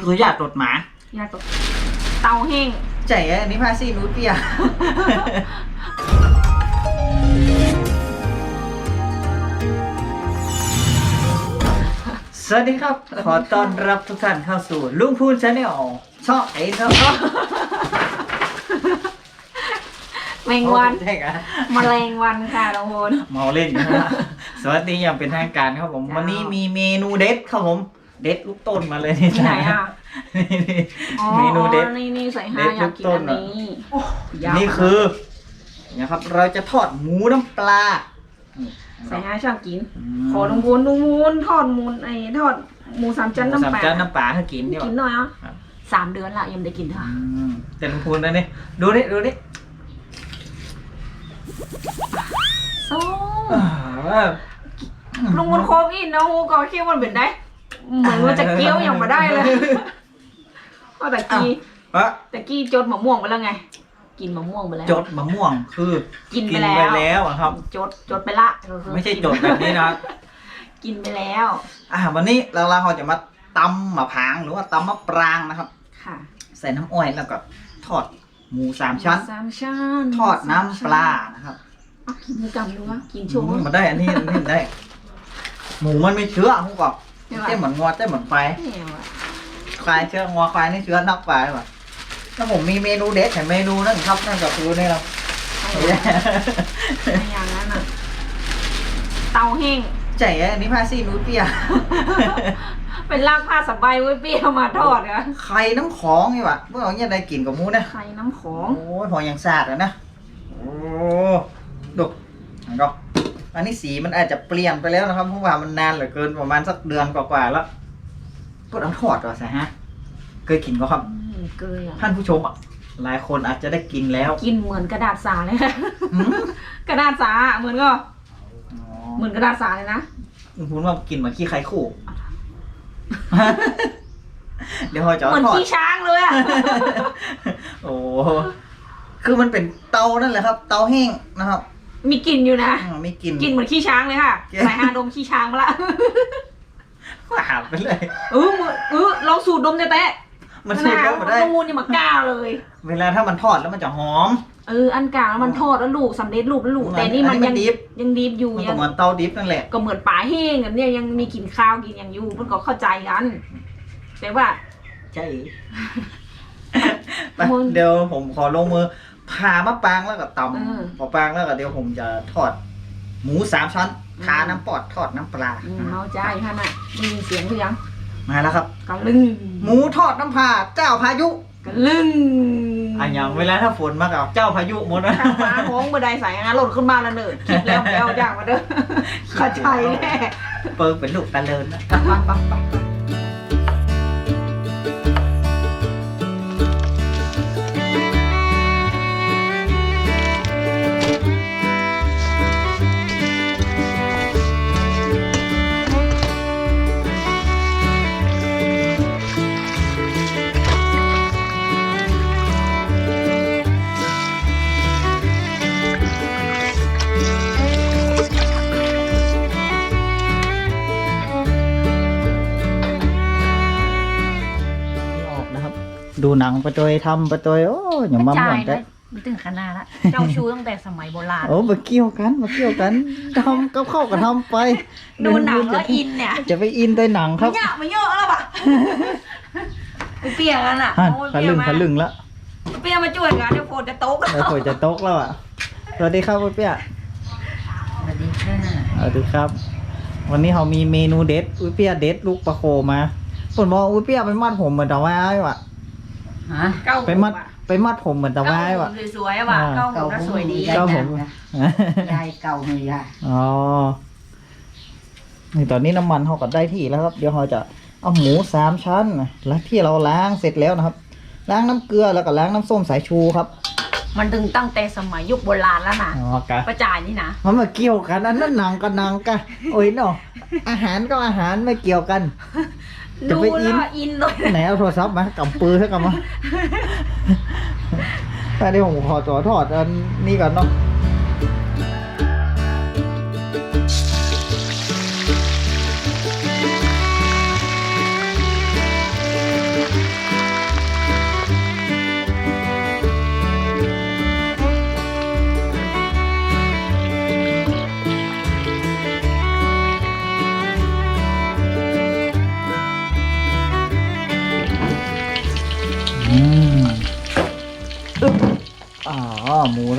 อืมคืออยากตดหมา ยาตกเตาแห้ง ใจอันนี้พาซี่นูเปีย สวัสดีครับ ขอต้อนรับทุกท่านเข้าสู่ ลุงพูนชาแนลช่องไอ้ครับแมงวันใช่ครับแมลงวันค่ะน้องพลเมาเล่นอยู่นะสวัสดีอย่างเป็นทางการครับผมจ้าวันนี้มีเมนูเด็ดครับผม เด็ดลูกต้นมาเลยนี่ที่ไหนอะนี่อ๋อเมนูเด็ด นี่นี่ใส่ห้าเด็ดอยากกินทุกต้อันนอะนี้ยาวนี่คือนะครับ เราจะทอดหมูน้ำปลานี่ใส่ห้าชอบกินมขอน้องพลน้องพลทอดหมูไอ้ทอดหมูสามชั้นหมูน้ำสามปลาจานน้ำปลาให้กินเดี๋ยวกินหน่อยอะครับ สามเดือนละยังไม่ได้กินเถอะอืมแต่ลุงพูนนะนี่ดูดิดูดิส้มอ่าว่าลุงพลโคมอินน้องฮูก็เคี้ยวมันเป็นได้ เหมือนว่าจะเกี้ยวยังมาได้เลยก็แต่กี้ว่าแต่กี้จดมะม่วงไปแล้วไง กินมะม่วงไปแล้ว จดมะม่วงคือกินไปกินแล้วไปแล้วอะครับ จดจดไปละเออไม่ใช่จดแบบนี้นะ กินไปแล้ว อ่าวันนี้เราเราจะมาตำมะพร้างหรือว่าตำมะปรางนะครับ ค่ะ ใส่น้ำอ้อยแล้วก็ทอดหมูสามชั้นสามชั้น ทอดน้ำปลานะครับเอากินมือกำดูวะกินโชว์อืมมาได้อันนี้อันนี้ได้ หมูมันไม่เชื้อคุณบอกใช่ปะ เต้เหมือนงอเต้เหมือนไฟเนี่ยว่ะควายเชื้องอควายนี่เชื้อนักควายว่ะแล้วผมมีเมนูเด็ดแต่เมนูนั่นครับนั่นก็คือนี่เราไม่อย่างนั้นอะเตาแห้งใจอันนี้พาซี่นูเปียเป็นลากผ้าสบายไว้เปรี้ยวมาทอดเหรอไข่น้ำของนี่ว่ะเมื่อกี้ได้กลิ่นกับหมูนะไข่น้ำของโอ้ยพอยังสาดแล้วนะโอ้ดูอันก็ อันนี้สีมันอาจจะเปลี่ยนไปแล้วนะครับ เพราะว่ามันนานเหลือเกินประมาณสักเดือนกว่าๆแล้วก็ต้องทอดก่อนสิฮะ เคยกินก็ครับอืมเกยอะท่านผู้ชมอะหลายคนอาจจะได้กินแล้วกินเหมือนกระดาษสาเลยหืมกระดาษสาอะเหมือนก็ อ๋อเหมือนกระดาษสาเลยนะคุณว่ากินเหมือนขี้ไข่คู่ เดี๋ยวพอจะเหมือนทอด ขี้ช้างเลยอะ โอ้ คือมันเป็นเตานั่นแหละครับ เตาแห้งนะครับ มีกลิ่นอยู่นะอืมไม่กิน กลิ่นเหมือนขี้ช้างเลยค่ะกินใส่ฮาดมขี้ช้างมาละว่าไปเลย เออมือเออลองสูดดมจะแตะมันสูดแล้วมาได้ นูนนี่มากล้าเลย เวลาถ้ามันทอดแล้วมันจะหอม เอออันกลางแล้วมันทอดแล้วลูกสำเร็จรูปแล้วลูกแต่นี่มันอันนี้มัยันงดิบ ยังดิบอยู่มันยัก็งเหมือนเตาดิบนั่นแหละก็เหมือนป่าแห้งอันเนี่ยยังมีกลิ่นข้าวกินอย่างอยู่มันก็เข้าใจกัน แต่ว่า ใช่ ไปมึง เดี๋ยวผมขอลงมือ ผ่ามะปรางแล้วก็ตเออำพอปรางแล้วก็เดี๋ยวผมจะทอด หมูสามชั้นอืม ทาน้ำปอดทอดน้ำปลาอืมเมาใจฮะน่ะได้ยินเสียงหรือยังมาแล้วครับ กะลึงหมูทอดน้ำปลาเจ้าพายุกะลึงอันอย่างเวลาถ้าฝนมากับเจ้าพายุหมดนะทางฟ้าห้องบันไดสายงานหล่นขึ้นมาแล้วเนอะคิดแล้วไปเอาอย่างมาเด้อเข้าใจแน่เปิงเป็นลูกตะเลินนะ ปังปังปัง ดูหนังประจอยทำประจอยโอ้ยอย่ามาเหมือนกันมันถึงขนาดละเจ้าชูตั้งแต่สมัยโบราณโอ้มาเกี่ยวกันมาเกี่ยวกันทำกับเข้าวก็ทำไป ดูหนังแล้วอินเนี่ย จะไปอินด้วยหนังคมัรันบเยอะมันเยอะแล้วปะไปเปียกกันอะฮันโอ้ยพะเปียลึกงมาพะลึงละเปียกมาช่วยกันเดี๋ยวโฟนจะโต๊ะแล้วฝนจะตกแล้วอะสวัสดีครับพี่เปี้ยสวัสดีค่ะสวัสดีครับ วันนี้เรามีเมนูเด็ดอุ้ยเปี้ยเด็ดลูกประโคมาฝนบอกอุ้ยเปี้ยไปมัดผมเหมือนตะไว้ว่ะ ฮะเก้าไปมัดไปมัดผมเหมือนตะไว้ว่ะเก้าผมสวยๆว่ะอ่าเก้าผมน่าสวยดีเก้าผมยายเก่าเลยยายอ๋อนี่ตอนนี้น้ำมันเขาก็ได้ที่แล้วครับ เดี๋ยวเราจะเอาหมูสามชั้นนะแล้วที่เราล้างเสร็จแล้วนะครับ ล้างน้ำเกลือแล้วก็ล้างน้ำส้มสายชูครับ มันถึงตั้งแต่สมัยยุคโบราณแล้วนะอ๋อกะประจายนี่นะมันมาเกี่ยวกันอันนั้นหนังกับหนังกะโอ้ยเนาะอาหารก็อาหารไม่เกี่ยวกัน จะดูไปอิน แล้วอินเลยไหนเอาโทรศัพท์มากำปือให้กันมา แต่เดี๋ยวผมขอตัวทอดอันนี้ก่อนเนาะ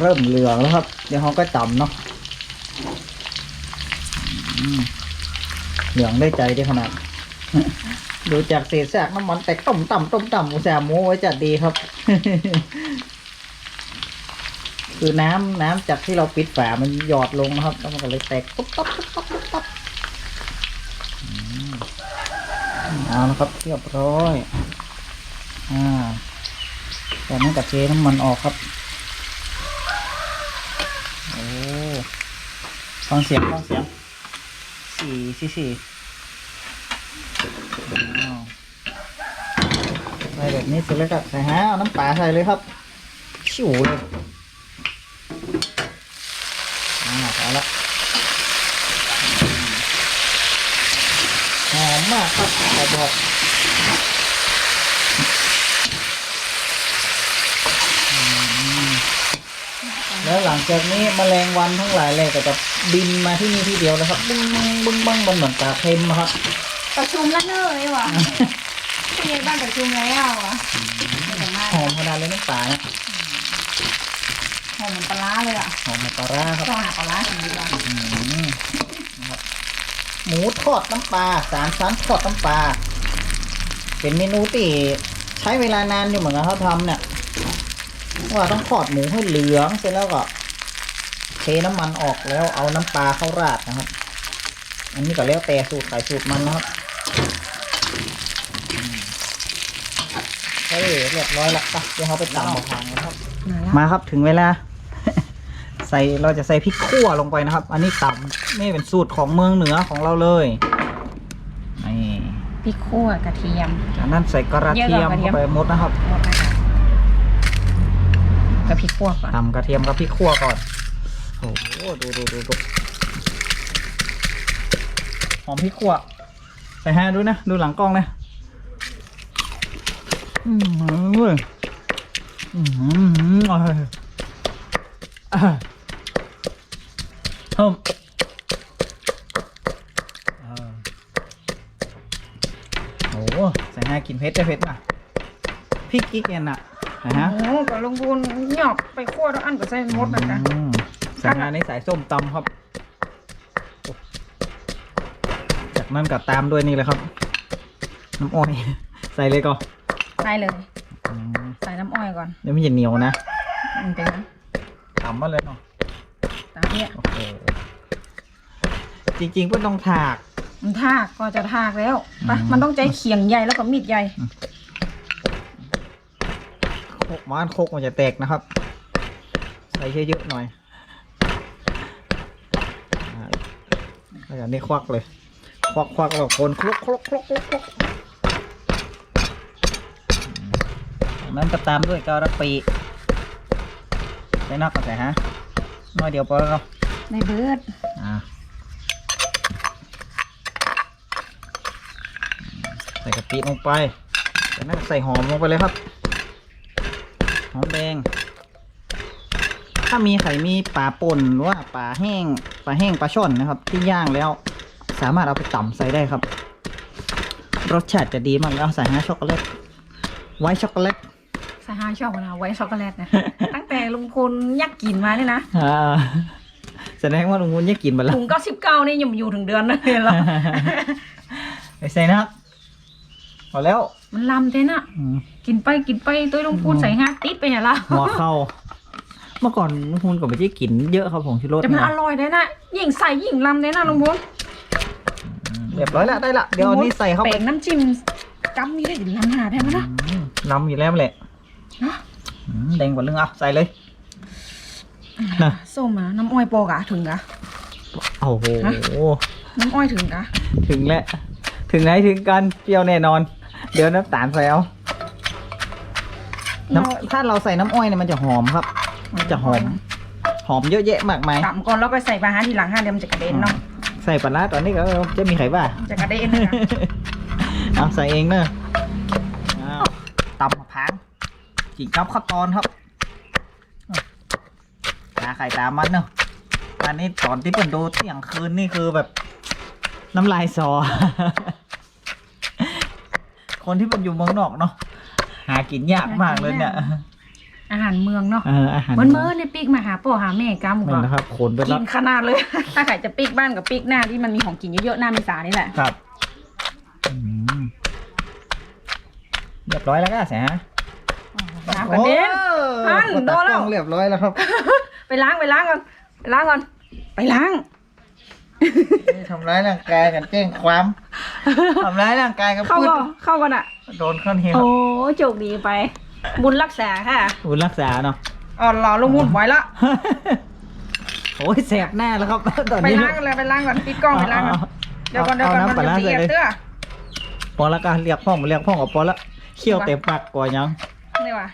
เริ่มเหลืองแล้วครับ เดี๋ยวเขาก็จำเนาะเหลืองได้ใจได้ขนาด ดูจากเศษซากน้ำมันแตกต้มต่ำต้มต่ำอุตส่าห์โม้ไว้จัดดีครับ คือน้ำน้ำจากที่เราปิดฝามันหยอดลงนะครับแล้วมันก็เลยแตกตุ๊บตับตุ๊บตับตุ๊บตับเอาละครับเรียบร้อย อ่าจากนั้นก็เทน้ำมันออกครับ ฟังเสียงฟังเสียงสี่สี่สี่ใส่แบบนี้เสร็จแล้วก็ใส่ฮะเอาน้ำปลาใส่เลยครับ ชิวเลยอ่าพอละหอมมากครับขอบอก แล้วหลังจากนี้แมลงวันทั้งหลายเลยก็จะบินมาที่นี่ที่เดียวนะครับบึ้งบึ้งบึ้งบึ้งมันเหมือนปลาเค็มอะครับประชุมแล้วเนยว่ะผู้ใหญ่บ้านประชุมแล้วอะแต่มาหอมขนาดเลยน้ำปลานะหอมเหมือนปลาร้าเลยอะหอมเหมือนปลาร้าครับต้องหาปลาร้าถึงดีกว่าอืมนะครับหมูทอดน้ำปลาสามชั้นทอดน้ำปลาเป็นเมนูที่ใช้เวลานานอยู่เหมือนกันเขาทำเนี่ย ว่าต้องทอดหมูให้เหลืองเสร็จแล้วก็เทน้ำมันออกแล้วเอาน้ำปลาเข้าราดนะครับ อันนี้ก็แล้วแต่สูตรใครสูตรมันนะครับอืมเฮ้ยเรียบร้อยละไปเดี๋ยวเขาไปตำหมกทางนะครับ มาครับถึงเวลา ใส่เราจะใส่พริกขั่วลงไปนะครับ อันนี้ตำนี่เป็นสูตรของเมืองเหนือของเราเลยนี่พริกขั่วกระเทียมจากนั้นใส่กระเทียมเยอะกว่าเข้าไปหมดนะครับ หมดนะคะ กับพริกขั่วก่อนทำกระเทียมกับพริกขั่วก่อน โอ้โหดูดูดูดูหอมพริกขั่วใส่ฮะดูนะ ดูหลังกล้องนะอืมเว้ยอืมอร่อยอะเพิ่มอ่าโอ้โหใส่ฮะกินเผ็ดได้เผ็ดอะพริกกิ๊กเนี่ยน่ะ นะฮะโอ้ก็ลงทุนหยอกไปขั่วแล้วอันก็ใส่หมดนะคะอืมสายงานในสายส้มตำครับ จากนั้นก็ตามด้วยนี่เลยครับ น้ำอ้อย ใส่เลยก่อนใส่เลย อืมใส่น้ำอ้อยก่อนเดี๋ยวมันจะเหนียวนะมันเป็นนะตำมาเลยเนาะตามเนี้ยโอ้โหจริงๆเพื่อนต้องถาก มันทากก็จะทากแล้วไปอืม มันต้องใจเขียงใหญ่แล้วก็มีดใหญ่ โคกมันโคกมันจะแตกนะครับ ใส่เยอะๆหน่อยอ่าแล้วอย่างนี้ควักเลยควักควักแล้วคนคลุกคลุกคลุกคลุกคลุกอืมจากนั้นก็ตามด้วยกะระปีใส่นักก็ใส่ฮะน้อยเดียวพอแล้วเนาะในเบิร์ดอ่าใส่กะปิลงไปจากนั้นก็ใส่หอมลงไปเลยครับ หอมแดง ถ้ามีไข่มีปลาป่นหรือว่าปลาแห้งปลาแห้งปลาช่อนนะครับ ที่ย่างแล้ว สามารถเอาไปต่ำใส่ได้ครับ รสชาติจะดีมากแล้วใส่ฮะช็อกโกแลตไวท์ช็อกโกแลตสหายชอบนะไว้ช็อกโกแลตนะ ตั้งแต่ลุงพลยักกินมาเนี่ยนะอ่าแสดงว่าลุงวุ้นยังกินมาแล้วถุงเก้าสิบเก้านี่ยังอยู่ถึงเดือนเลยแล้วไปใส่นะครับ พอแล้วมันลำเท่น่ะ อืม กินไปกินไปตัวลุงพลใส่ห้าติดไปอย่างละหัวเข้า เมื่อก่อนลุงพูนก็ไม่ได้กินเยอะครับผงชูรสแต่มันนะอร่อยได้นะยิ่งใส่ยิ่งลำได้นะลุงพลเรียบร้อยแล้วได้ละเดี๋ยวอันนี้ใส่เข้าไปแป้งน้ำจิ้มกำนี่ได้ถึงลำหาได้ไหมนะอืมล้ำอยู่แล้วแหละเนอะอืมแดงกว่าเรื่องอะใส่เลยนะส้มอะน้ำอ้อยโปกะถึงกะ โอ้โหฮะ น้ำอ้อยถึงกะถึงแล้วถึงไหนถึงกันเปรี้ยวแน่นอน เดี๋ยวน้ำตาลใส่เอาน้ำถ้าเราใส่น้ำอ้อยเนี่ยมันจะหอมครับ มันจะหอม หอมเยอะแยะมากมายกำก่อนแล้วก็ใส่ปลาฮาทีหลังฮะเดี๋ยวมันจะกระเด็นเนาะใส่ปลาร้าตอนนี้ก็จะมีไข่บ้ามันจะกระเด็นเลยนะเอาใส่เองเนอะอ้าวตำมะพร้างจิกกับข้าวตอนครับตาไข่ตามันเนอะอันนี้ตอนที่เปิดดูเที่ยงคืนนี่คือแบบ น้ำลายสอ คนที่มันอยู่เมืองนอกเนาะหหากินยากมากเลยเนี่ยอาหารเมืองเนาะเอออาหารเมื่อเมื่อในปีกมาหาพ่อหาแม่กำนั่ก่อนนนะครับขนไปกิแล้วนขนาดเลย ถ้าใครจะปีกบ้านกับปีกหน้าที่มันมีของกินเยอะๆหน้าเมษานี่แหละครับอืมเรียบร้อยแล้วก็แสฮะน้ำกระเด็นท่านโอ้โดนแล้วตักล้องเรียบร้อยแล้วครับ ไปล้างไปล้างก่อนไปล้างก่อน ไปล้างนี่ ทำร้ายร่างกายกันแจ้งความทำร้ายร่างกายกันเข้าพืชก่อนเข้าก่อนอะ โดนข้าวเหนียวโอ้โชคดีไป บุญรักษาค่ะบุญรักษาเนาะอ๋อรอลงมุ่นไว้ละโอ้ยแสบหน้าแล้วครับตอนไปนี้ล้างกันเลยไปล้างก่อนปิดกล้องไปล้างก่อนเดี๋ยวก่อนเดี๋ยวก่อนอามันน้ำปลาจะร้าเสีใส่ยเลยเตื้อพอแล้วก็เรียกพ่องเรียกพ่องกับพอแล้วเคี่ยวเต็มปากก่อนยังนี่ว่ะ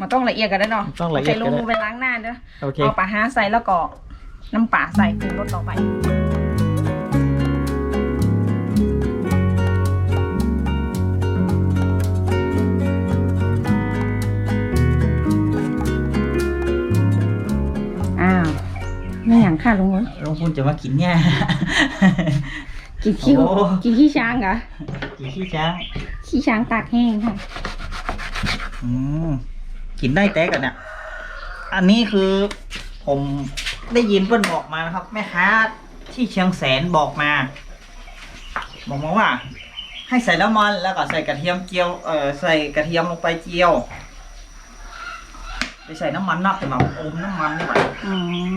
มันต้องละเอียดกันได้เนาะต้องละเอียดใส่ลกันงได้ไปล้างหน้าเด้อโอเคเอาปลาห้าใส่แล้วก็ น้ำปลาใส่ปรุงรสต่อไปอ้าวไม่อย่างค่ะลุงเว้ยลุงพูนจะมากินเนี่ยกินขี้โอ้กินขี้ช้างเหรอกินขี้ช้างขี้ช้างตากแห้งค่ะอืมกินได้แต่กันเนี่ยอันนี้คือผม ได้ยินเพื่อนบอกมานะครับแม่ค้าที่เชียงแสนบอกมา บอกมาว่า ให้ใส่น้ำมันแล้วก็ใส่กระเทียมเจียวเออใส่กระเทียมลงไปเจียวไปใส่น้ำมันนักแต่มาอมน้ำมันนี่หว่อืม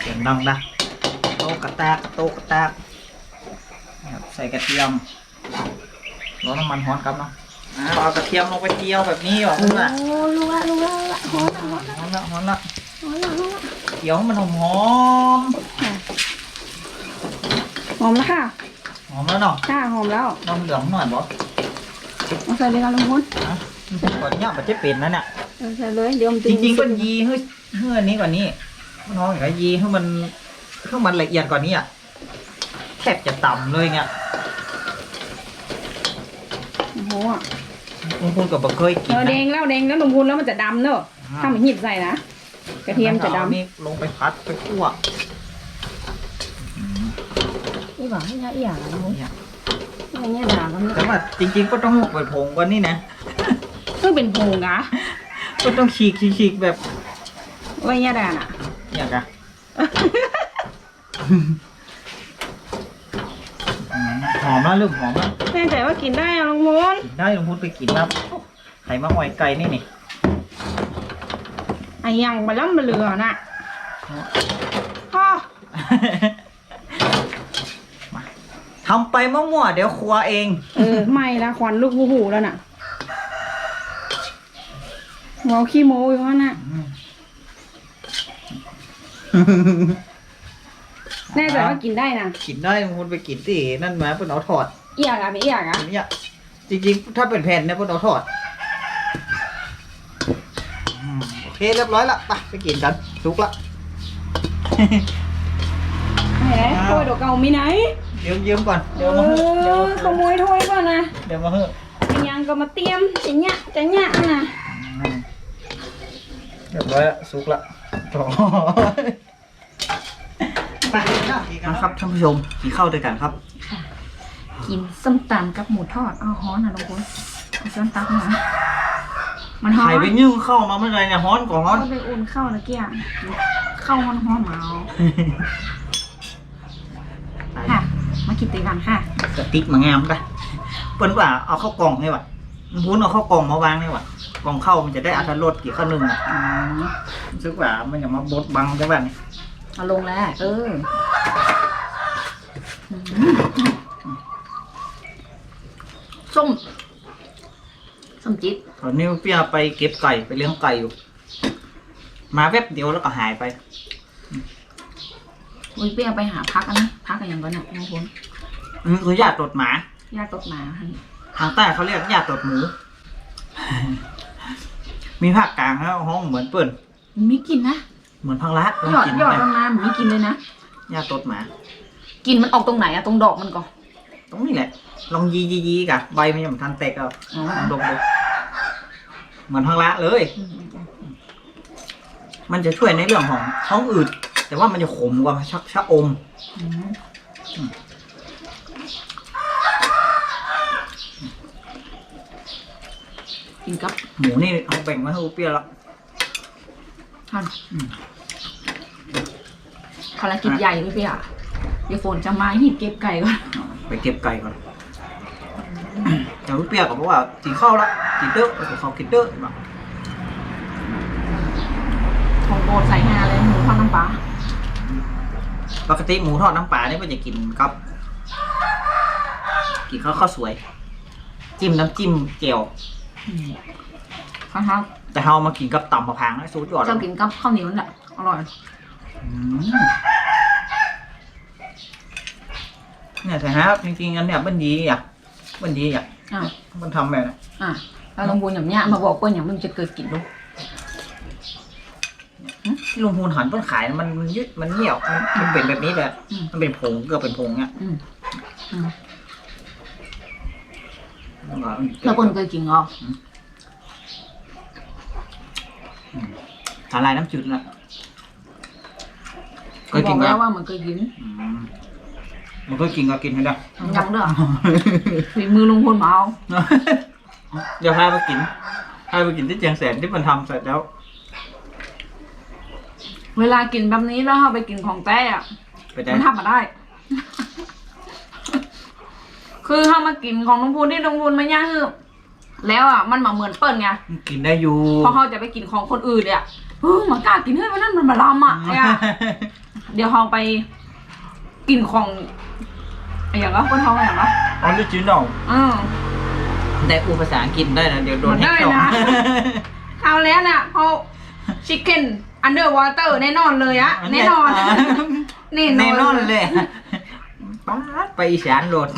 เสียงดังนะโต๊ะกระแตากโต๊ะกระแตากใส่กระเทียมร้อน้ำมันร้อนครับเนาะ อ่าเอากระเทียมลงไปเจียวแบบนี้หรอโอ้คุณล่ะรู้ละรู้ละรู้ละหอมละหอมละร้อนละร้อนละหอมละหอมละเดี๋ยวมันหอมหอมหอมแล้วค่ะ หอมแล้วเนาะค่ะหอมแล้วน้ำเหลืองหน่อยบ่เอาใส่เลยค่ะลุงพลฮะก่อนเนี้ยมันจะเป็นนะเนี่ยเอาใส่เลยเดี๋ยวมันจริงๆมันยีให้ให้อันนี้กว่านี้มันน้องอย่างไรยีให้มันให้มันละเอียดกว่านี้อะแทบจะต่ำเลยเงี้ยโอ้โห อะคุณคุณกับบ่เคยกินเออนะแดงแล้วแดงแล้วลุงพลแล้วมันจะดำเนอะถ้ามันหิดใส่นะกระเทียมจะอาดำ นี่ลงไปพัดไปคั่วนี่หว่าให้ยาเอี่ยนะลุงพลเนี่ยให้ยาด่ากันแต่ว่าจริงๆก็ต้องเปิดผงกว่านี้นะเพิ่งเป็นโพงอะก็ต้องฉีกฉีกฉีกแบบไว้ยาด่าน่ะ อย่างกะ อืมหอมแล้วเริ่มหอมแล้วแน่ใจว่ากินได้อะลุงพลกินได้ลงพุทไปกินครับไข่มาอ่อยไก่นี่นี่ไอ้ยังมาล่ำมาเรือน่ะพ่อมาทำไปมั่วๆเดี๋ยวครัวเอง เออ ไม่ละควันลูกหูหูแล้วน่ะเมาขี้โม้อยู่วะน่ะ แน่ใจว่ากินได้นะกินได้ลงพุทไปกินที่นั่นมาเพิ่นเอาทอดเอียกอะไม่เอียกอะอันเนี้ยจริงๆ ถ้าเป็นแผ่นเนี่ยเพิ่นเอาทอดอืมโอเคเรียบร้อยละไปไปกินกันสุกละไหนโอยดอกเก่ามีไหนเดี๋ยวยืมก่อนเอเดี๋ยวมาเฮ้เดี๋ยวอมาขโมยถ้วยก่อนนะเดี๋ยวมาเฮ้ไอ้ยังก็มาเตรียมจะเนี่ยจะเนี่ยนะเรียบร้อยละสุกละโอ้ ไปนะครับท่านผู้ชมกินข้าวด้วยกันครับกินส้มตำกับหมูทอดเอาฮ้อนนะลุงพลเอาช้อนตักมามันฮ้อนไข่ไปนึ่งเข้ามาเมื่อไรเนี่ยฮ้อนกว่าฮ้อนก็ไปอุ่นข้าวนะเกี้ยข้าวมันฮ้อนๆมาเอาค่ะ มากินตีกันค่ะสติ๊กมางามไปเปิ้นว่าเอาเข้ากล่องนี่ว่ะมันพูนเอาเข้ากล่องมาวางนี่ว่ะกล่องเข้ามันจะได้อัตรสกี่ข้าวหนึ่งอะอ๋อรู้สึกว่ามันอย่ามาบดบังใช่ป่ะนี่เอาลงแล้ว เอออืมส้มส้มจิ๊ดตอนนี้เปียไปเก็บไก่ไปเลี้ยงไก่อยู่ มาแวบเดียวแล้วก็หายไปอุ้ยเปี้ยไปหาพักอันนี้พักกันยังก่อนเนี่ยน้องพลอันนี้คือญาติตดหมาญาติตกหมาค่ะทางใต้เขาเรียกญาติตดหมู มีภาคกลางแล้วห้องเหมือนเปิ้นมันมีกลินนะ เหมือนพังรักหยอดหยอดลงมาหมูไม่กินเลยนะหญ้าตดหมากลินมันออกตรงไหนอะตรงดอกมันก่อน ตรงนี้แหละ ลองยียียีกะใบมันยังมทันแตกเอาอ๋ดมเหมือนพังรักเลย มันจะช่วยในเรื่องของท้องอืด แต่ว่ามันจะขมกว่าชะชะอมกินกับหมูนี่เอาแบ่งไว้ให้อเปียละ ท่านอืมภารกิจใหญ่เลยพี่อะ เดี๋ยวฝนจะมาหีบเก็บไก่ก่อน ไปเก็บไก่ก่อนแต่อูเปียก็บอกว่ากินข้าวละกินเด้อไปเขากินเด้อบอกของโปรดใส่ฮาเลยหมูทอดน้ำปลาปกติหมูทอดน้ำปลาเนี่ยมันจะกินกับ กินข้าวข้าวสวย จิ้มน้ำจิ้มเจียวข้าวเท้า แต่เรามากินกับตำมะพร้างนะสูตรยอดเจ้ากินกับข้าวเหนียวนั่นแหละอร่อยอืมเนี่ยแต่ฮะจริงๆอันเนี้ยมันดีอะมันดีอะอะมันทำแบบนี้อะแล้วลงบุญอย่างเนี้ยมาบอกเปิ้ลอย่างมึงจะเกิดกินลูกที่ลุงพูนหันต้นขายนะมันมันยืดมันเหนียวมันมันเป็นแบบนี้เลยอะมันเป็นผงเกือบเป็นผงเนี่ยอืมอืมแล้วก็แล้วเปิ้ลเคยกินเหรอ สาลายน้ำจืดนะเคยบกิอนกกัแล้บวว่ามันเคยกินอืมมันเคยกินก็กินให้ได้ยังเด้อฝีมือลุงพลมาเอาเดี๋ยวพาไปกินพาไปกินที่เจียงแสนที่มันทำเสร็จแล้ว เวลากินแบบนี้แล้วเอาไปกินของแต้อะไปได้มันทำมาได้ คือถ้ามากินของลุงพูนที่ลุงพูนไม่ย่างคือแล้วอะมันมาเหมือนเปิ้ลไงกินได้อยู่ พอเขาจะไปกินของคนอื่นเนี่ย เออหมากล้ากินเฮ้ยวันนั้นมันมาลำอะเนี่ยเดี๋ยวเขาไปกินของอะไรอย่างก็คนท้องอะไรอย่างก็ออริจินอลอืมแต่อูภาษาอังกฤษได้นะเดี๋ยวโดนมันได้แฮกนะเอาแล้วน่ะพอชิคเก้นอันเดอร์วอเตอร์แน่นอนเลยอะแน่นอนแน่นแน่นออนนเลยป้าดไปอีสานโดด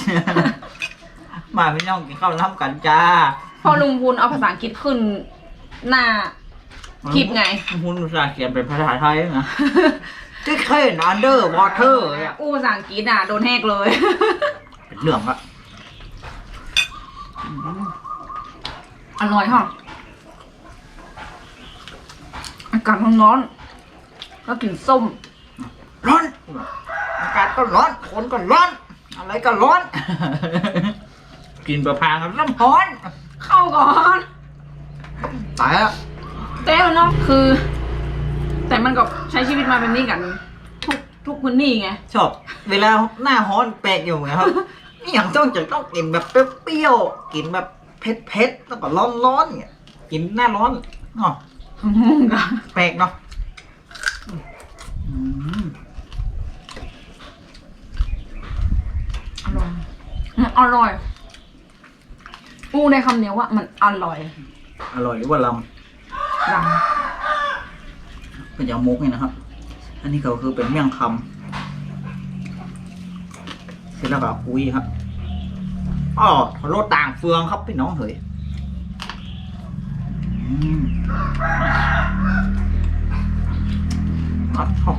มาพี่น้องกินข้าวน้ำกันจ้าพอลุงพูนเอาภาษาอังกฤษขึ้นหน้า คลิปไง คุณอุตส่าห์เขียนเป็นภาษาไทยนะที่เคยอันเดอร์วอเตอร์อะอู้ภาษาอังกฤษอะ โดนแฮกเลย เป็นเรื่องอะอร่อยค่ะอากาศร้อนๆก็กินส้ม ร้อน อากาศก็ร้อน คนก็ร้อน อะไรก็ร้อน กินประพางกันน้ำร้อน เข้าก่อน ตายแล้ว แต่เนาะคือ แต่มันก็ใช้ชีวิตมาแบบนี้กัน ทุกทุกพื้นที่ไง ชอบ เวลาหน้าร้อนแปลกอยู่ไงครับนี่อย่างต้องจะต้องกินแบบเปรี้ยวๆกินแบบเผ็ดๆแล้วก็ร้อนๆเนี่ยกินหน้าร้อนอ๋องงกันแปลกเนาะอืมอร่อยอืมอร่อยอู้ในคำเดียวว่ามันอร่อย อร่อยหรือว่าล ดังเป็นยามุกนี่นะครับ อันนี้ก็คือเป็นเมี่ยงคำเสร็จแล้วก็คุยครับอ๋อทอโรต่างเฟืองครับพี่น้องเฮ้ยอืมอะเข้า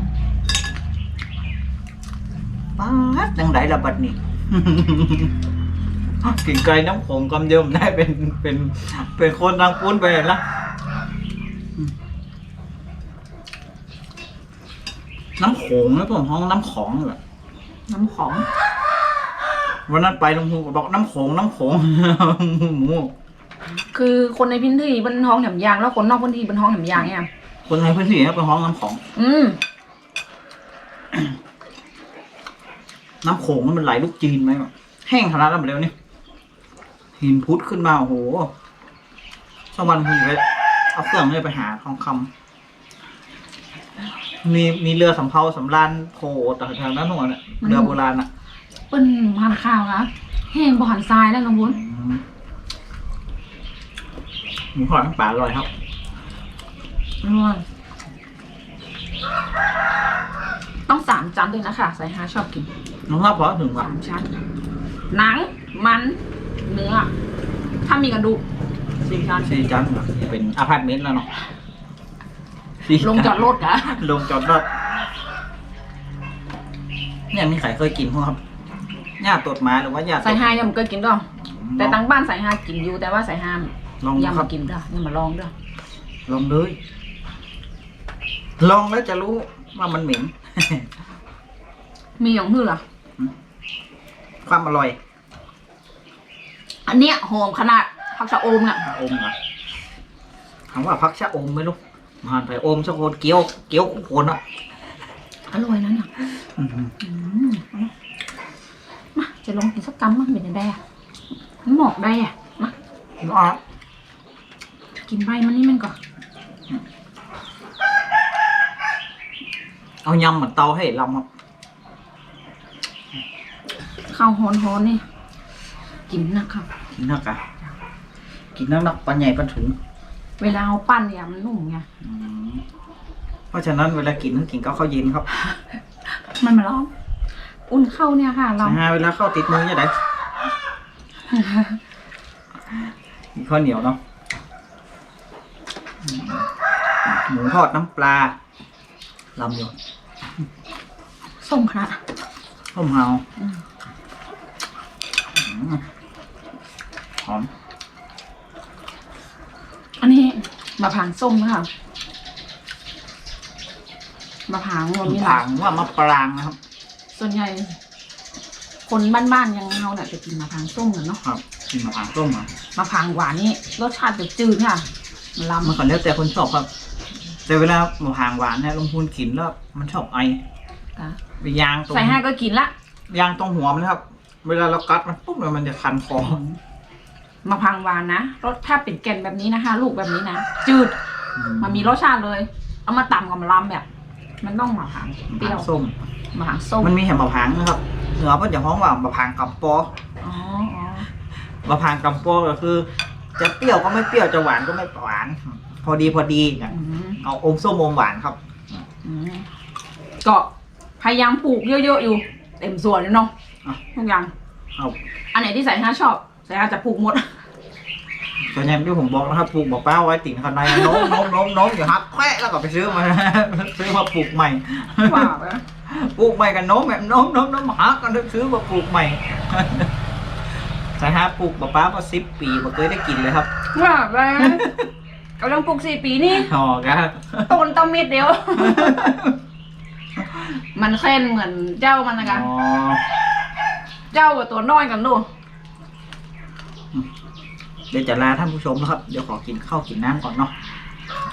ป้าดจังไรละบัดนี้กินไก่น้ำโขงกำเดิมได้เป็นเป็นเป็นคนทางปุ้นไปละ น้ำโขงนะผมห้องน้ำของเลยน้ำของ วันนั้นไปลุงพูก็บอกน้ำโขงน้ำโขง หมู คือคนในพื้นที่เป็นท้องแถมยาง แล้วคนนอกพื้นที่เป็นท้องแถมยางเนี่ย คนในพื้นที่นะเป็นห้องน้ำของ อืม น้ำโขงมันไหลลูกจีนไหมวะแห้งขนาดนั้นหมดแล้วนี่หินพุดขึ้นมาโอ้โหสักวันคุณไปเอาเครื่องเนี่ยไปหาทองคำ มีมีเรือสำเภาสำราญโผล่แต่ทางนั้นตรงนั้นน่ะเรือโบราณอะเป็นหันข้าวนะแห้งบ่หันทรายแล้วนะบุญหมูทอดน้ำปลาอร่อยครับอร่อยต้องสามจานด้วยนะคะใส่ฮาชอบกินน้องชอบเพราะถึงว่าสามชั้นหนังมันเนื้อ ถ้ามีกระดูกสี่ชั้นซีจันเป็นอพาร์ตเมนต์แล้วเนาะ สี่ลงจอดรถกะลงจอดรถเนี่ยมีใครเคยกินพวกครับญาติตดหมาหรือว่าญาติตดใส่ฮายังไม่เคยกินด้วยแต่ตั้งบ้านใส่ฮากินอยู่แต่ว่าใส่ฮามลองยังครัมาบกินด้วยยังมาลองด้วยลองเลยลองแล้วจะรู้ว่ามันเหม็น มีอย่างหื้อล่ะความอร่อยอันเนี้ยหอมขนาดผักชะอมน่ะอมอะคำว่าพักชะอมไม่รู้ มาไปอมชะโคนเกี๊ยวเกี๊ยวโคนอะอร่อยนะเนี่ยอืมอืมมาจะลองกินสักกำมั้งเป็นยังไงอะมันหมอกได้อะมาอะกินใบมันนี่มันก่อนเอายำเหมือนเตาให้ลำครับข้าวฮอนฮอนๆนี่ กินนะครับกินนักอะกินนักนักปันใหญ่ปันถุง เวลาเอาปั้นเนี่ยมันนุ่มไง อืมเพราะฉะนั้นเวลากินต้องกินก็ข้าวเย็นครับมันมาล้อมอุ่นเข้าเนี่ยค่ะ เรานะฮะเวลาเข้าติดมือจะได้มีข้าวเหนียวเนาะอืมหมูทอดน้ำปลาลำอยู่ส้มคณะต้มเฮาอืมอืมหอม อันนี้มะพร้างส้มนะคะมะพร้างมันมีหลาผายงว่ามะปรางนะครับ ส่วนใหญ่ คนบ้านๆอยังเราเนี่ยจะกินมะพร้างส้มกันเนาะครับกินมะพร้างต้มอะมะพร้างหวานนี่รสชาติจะจืดค่ะมันล้มันก็แล้วแต่คนชอบครับ แต่เวลามะพร้างหวานเนี่ยลงพูนกินแล้วมันชอบไอำค่ะไปยางตรงใส่ห้าก็กินละยางตรงหัวมันนะครับ เวลาเรากัดมันปุ๊บเนี่ยมันจะคันคอ มะพร้างหวานนะรสถ้าเป็นแก่นแบบนี้นะคะ ลูกแบบนี้นะจืด มันมีรสชาติเลย เอามาตำกับมะลำแบบ มันต้องมะพร้างเปรี้ยวส้มมะพร้างส้มมันมีแหมมะพร้างนะครับเหนือมันจะห้องว่ามะพร้างกำปออ๋ออ๋อมะพร้างกำปอก็คือ จะเปรี้ยวก็ไม่เปรี้ยวจะหวานก็ไม่หวาน พอดีพอดีอย่างอืมเอาอมส้มอมหวานครับอืมก็พยายามปลูกเยอะๆอยู่ เต็มสวนเลยเนาะอะทุกอย่างเอาอันไหนที่ใส่ห้าชอบ ใส่ห้าจะปลูกหมด ส่วนใหญ่ที่ผมบอกนะครับปลูกบอกป้าไว้ติ่งข้างในโน้มโน้มโน้มโน้มอย่าฮักแควะแล้วก็ไปซื้อมา ซื้อมาปลูกใหม่ว่าไปปลูกใหม่กันโน้มแบบโน้มโน้มโน้มหากันซื้อมาปลูกใหม่แต่ฮะปลูกบอกป้ามาสิบปีมาเคยได้กินเลยครับว่าไปกำลังปลูกสี่ปีนี่อ๋อครับต้นต้องเม็ดเดียว มันแค่นเหมือนเจ้ามันนะกันอ๋อ เจ้ากับตัวน้อยกันดู เดี๋ยวจะลาท่านผู้ชมนะครับ เดี๋ยวขอกินข้าวกินน้ำก่อนเนาะ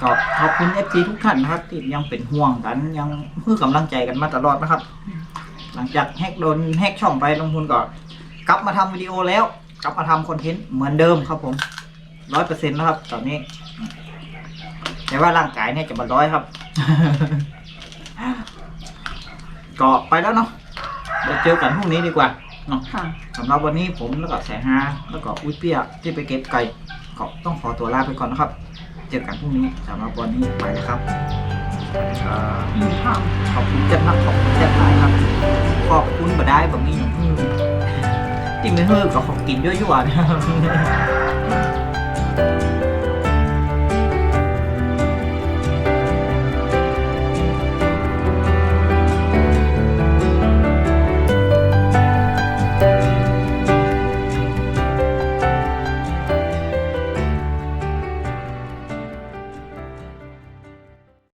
ก็ขอบคุณเอฟซีทุกท่านนะครับที่ยังเป็นห่วงกันยังเพื่อกำลังใจกันมาตลอดนะครับ หลังจากแฮกโดนแฮกช่องไปลงทุนก่อนกลับมาทำวิดีโอแล้ว กลับมาทำคอนเทนต์เหมือนเดิมครับผมร้อยเปอร์เซ็นต์นะครับ ตอนนี้ แต่ว่าร่างกายเนี่ยจะมาร้อยครับ ก็ไปแล้วเนาะเดี๋ยวเจอกันพรุ่งนี้ดีกว่า เนาะค่ะ สำหรับวันนี้ผมแล้วก็แสฮาแล้วก็อุ้ยเปียที่ไปเก็บไก่ก็ต้องขอตัวลาไปก่อนนะครับ เจอกันพรุ่งนี้สำหรับวันนี้ไปนะครับอ่าอืมค่ะ ขอบคุณเจ้านักขอบคุณเจ้าหลายครับ ขอบคุณบ่ได้แบบนี้อย่างอืมจิ้มไม่เฮ้อก็ขอกินยั่วๆนะครับ